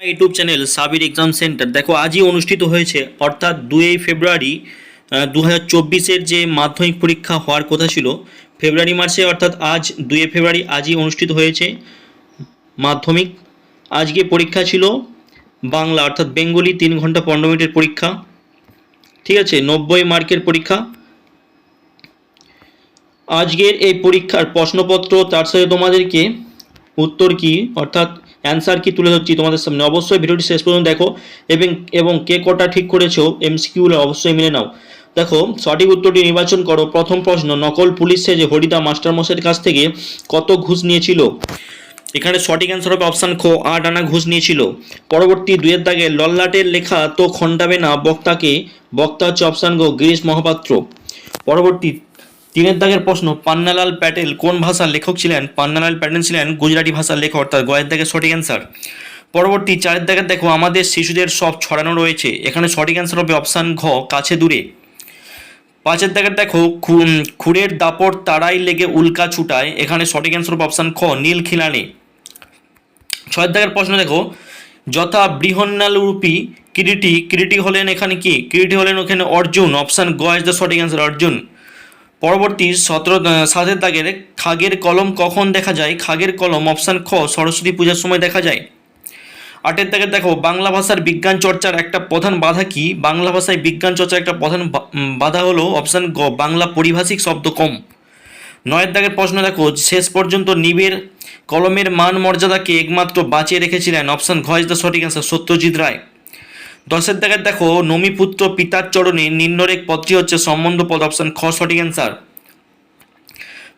YouTube channel Sabir exam centre দেখো, আজই অনুষ্ঠিত হয়েছে, অর্থাৎ দুই ফেব্রুয়ারি দু হাজার যে মাধ্যমিক পরীক্ষা হওয়ার কথা ছিল, ফেব্রুয়ারি মাসে অর্থাৎ আজ দুই ফেব্রুয়ারি আজই অনুষ্ঠিত হয়েছে মাধ্যমিক। আজকে পরীক্ষা ছিল বাংলা, অর্থাৎ বেঙ্গলি তিন ঘণ্টা পনেরো মিনিটের পরীক্ষা। ঠিক আছে, নব্বই মার্কের পরীক্ষা। আজকের এই পরীক্ষার প্রশ্নপত্র, তার সাথে তোমাদেরকে উত্তর কি, অর্থাৎ অ্যান্সার কি তুলে ধরছি তোমাদের সামনে? অবশ্যই ভিডিওটি শেষ পর্যন্ত দেখো এবং এবং কে কটা ঠিক করেছ এমসিকিউগুলো অবশ্যই মিলে নাও। দেখো, সঠিক উত্তরটি নির্বাচন করো। প্রথম প্রশ্ন, নকল পুলিশ সেজে হরিদা মাস্টারমশাইয়ের কাছ থেকে কত ঘুষ নিয়েছিল? এখানে সঠিক অ্যান্সার হবে অপশান খো, আট আনা ঘুষ নিয়েছিল। পরবর্তী দুয়ের দাগে লল্লাটের লেখা তো খণ্ডাবে না, বক্তাকে, বক্তা হচ্ছে অপশান গো, গিরিশ মহাপাত্র। পরবর্তী তিনের দাগের প্রশ্ন, পান্নালাল প্যাটেল কোন ভাষার লেখক ছিলেন? পান্নালাল প্যাটেল ছিলেন গুজরাটি ভাষার লেখক অর্থাৎ গয়ের দাগের সঠিক অ্যান্সার পরবর্তী, চারের দাগের দেখো, আমাদের শিশুদের সব ছড়ানো রয়েছে। এখানে সঠিক অ্যান্সার হবে অপশান ঘ, কাছে দূরে। পাঁচের দাগের দেখো, খু- খুরের দাপট তারাই লেগে উল্কা ছুটায়। এখানে সঠিক অ্যান্সার হবে অপশান খ, নীল খিলানে। ছয়ের দাগের প্রশ্ন দেখো, যথা বৃহন্নালরূপী কিরিটি কিরিটি হলেন এখানে কি? কিরিটি হলেন ওখানে অর্জুন। অপশান গ ইজ দ্য সঠিক অ্যান্সার অর্জুন। পরবর্তী সতেরো সাতের দাগের খাগের কলম কখন দেখা যায়? খাগের কলম, অপশান খ, সরস্বতী পূজার সময় দেখা যায়। আটের দাগের দেখো, বাংলা ভাষার বিজ্ঞান চর্চার একটা প্রধান বাধা কি? বাংলা ভাষায় বিজ্ঞান চর্চার একটা প্রধান বাধা হলো অপশান গ, বাংলা পরিভাষিক শব্দ কম। নয়ের দাগের প্রশ্ন দেখো, শেষ পর্যন্ত নিবের কলমের মান মর্যাদাকে একমাত্র বাঁচিয়ে রেখেছিলেন অপশান ঘ ইজ দ্য সঠিক অ্যান্সার সত্যজিৎ রায়। দশের দাগের দেখো নমিপুত্র পিতার চরণে নিম্নরেখ পদটি হচ্ছে সম্বন্ধ পদ অপশান খ সঠিক অ্যান্সার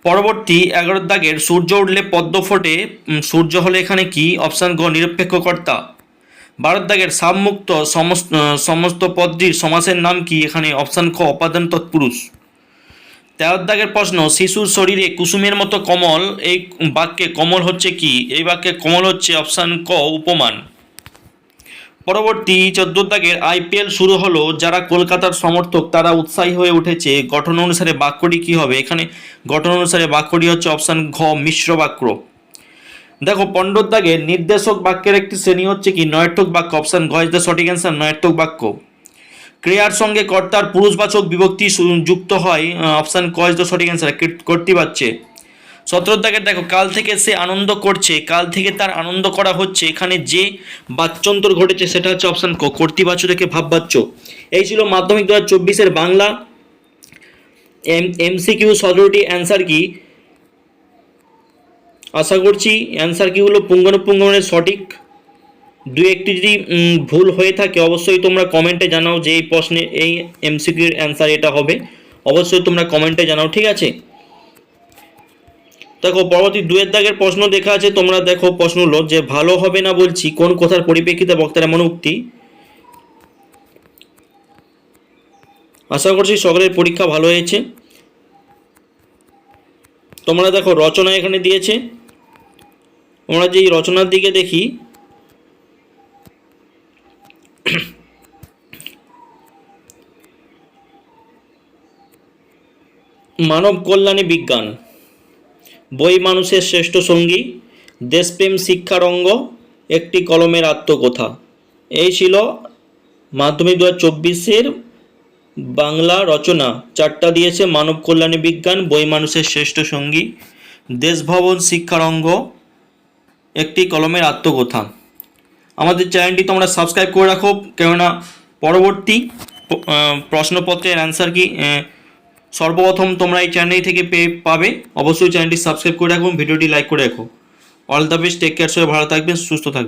পরবর্তী এগারোর দাগের সূর্য উঠলে পদ্ম ফোটে সূর্য হলে এখানে কি? অপশান গ নিরপেক্ষ কর্তা বারোর দাগের সাবমুক্ত সমস্ত সমস্ত পদটির সমাসের নাম কি? এখানে অপশান খ অপাদান তৎপুরুষ। তেরোর দাগের প্রশ্ন, শিশুর শরীরে কুসুমের মতো কমল, এই বাক্যে কমল হচ্ছে কি? এই বাক্যে কমল হচ্ছে অপশান ক, উপমান। পরবর্তী চোদ্দ দাগের আইপিএল শুরু হলো। যারা কলকাতার সমর্থক, তারা উৎসাহী হয়ে উঠেছে। গঠন অনুসারে বাক্যটি কি হবে? এখানে গঠন অনুসারে বাক্যটি হচ্ছে অপশান ঘ, মিশ্র বাক্য। দেখো পণ্ডত দাগের নির্দেশক বাক্যের একটি শ্রেণি হচ্ছে কি? নয়ার্থক বাক্য। অপশান ঘ ইজ দ্য সঠিক অ্যান্সার নয়ার্থক বাক্য। ক্রিয়ার সঙ্গে কর্তার পুরুষবাচক বিভক্তি যুক্ত হয়। অপশান ক ইজ দ্য সঠিক অ্যান্সার কর্তৃবাচ্যে সতেরো দাগের দেখো, কাল থেকে সে আনন্দ করছে, কাল থেকে তার আনন্দ করা হচ্ছে। এখানে যে বাচ্যন্তর ঘটেছে, সেটা হচ্ছে অপশান ক কর্তৃবাচ্য থেকে ভাববাচ্য। এই ছিল মাধ্যমিক দু হাজার চব্বিশের বাংলা এম, এমসিকিউ সতেরোটি অ্যান্সার কি? আশা করছি অ্যান্সার কি হলো পুঙ্গানুপুঙ্গনের সঠিক দু একটি যদি ভুল হয়ে থাকে অবশ্যই তোমরা কমেন্টে জানাও যে এই প্রশ্নে এই এমসিকিউর অ্যান্সার এটা হবে অবশ্যই তোমরা কমেন্টে জানাও ঠিক আছে দেখো, পরবর্তী দুয়ের দাগের প্রশ্ন দেখা আছে, তোমরা দেখো প্রশ্ন হলো যে ভালো হবে না বলছি, কোন কথার পরিপ্রেক্ষিতে বক্তার এমন উক্তি? আশা করছি সকলের পরীক্ষা ভালো হয়েছে। তোমরা দেখো, রচনা এখানে দিয়েছে। আমরা যেই রচনার দিকে দেখি, মানব কল্যাণে বিজ্ঞান। বই মানুষের শ্রেষ্ঠ সঙ্গী, দেশপ্রেম শিক্ষার অঙ্গ, একটি কলমের আত্মকথা। এই ছিল মাধ্যমিক দু হাজার চব্বিশের বাংলা রচনা। চারটা দিয়েছে মানব কল্যাণী বিজ্ঞান, বই মানুষের শ্রেষ্ঠ সঙ্গী, দেশভবন শিক্ষার অঙ্গ, একটি কলমের আত্মকথা। আমাদের চ্যানেলটি তোমরা সাবস্ক্রাইব করে রাখো, কেননা পরবর্তী প্রশ্নপত্রের অ্যান্সার কি সর্বপ্রথম তোমরা এই চ্যানেল থেকে পেয়ে পাবে। অবশ্যই চ্যানেলটি সাবস্ক্রাইব করে রাখুন ভিডিওটি লাইক করে রাখো। All the best take care সবাই ভালো থাকবেন, সুস্থ থাকবেন।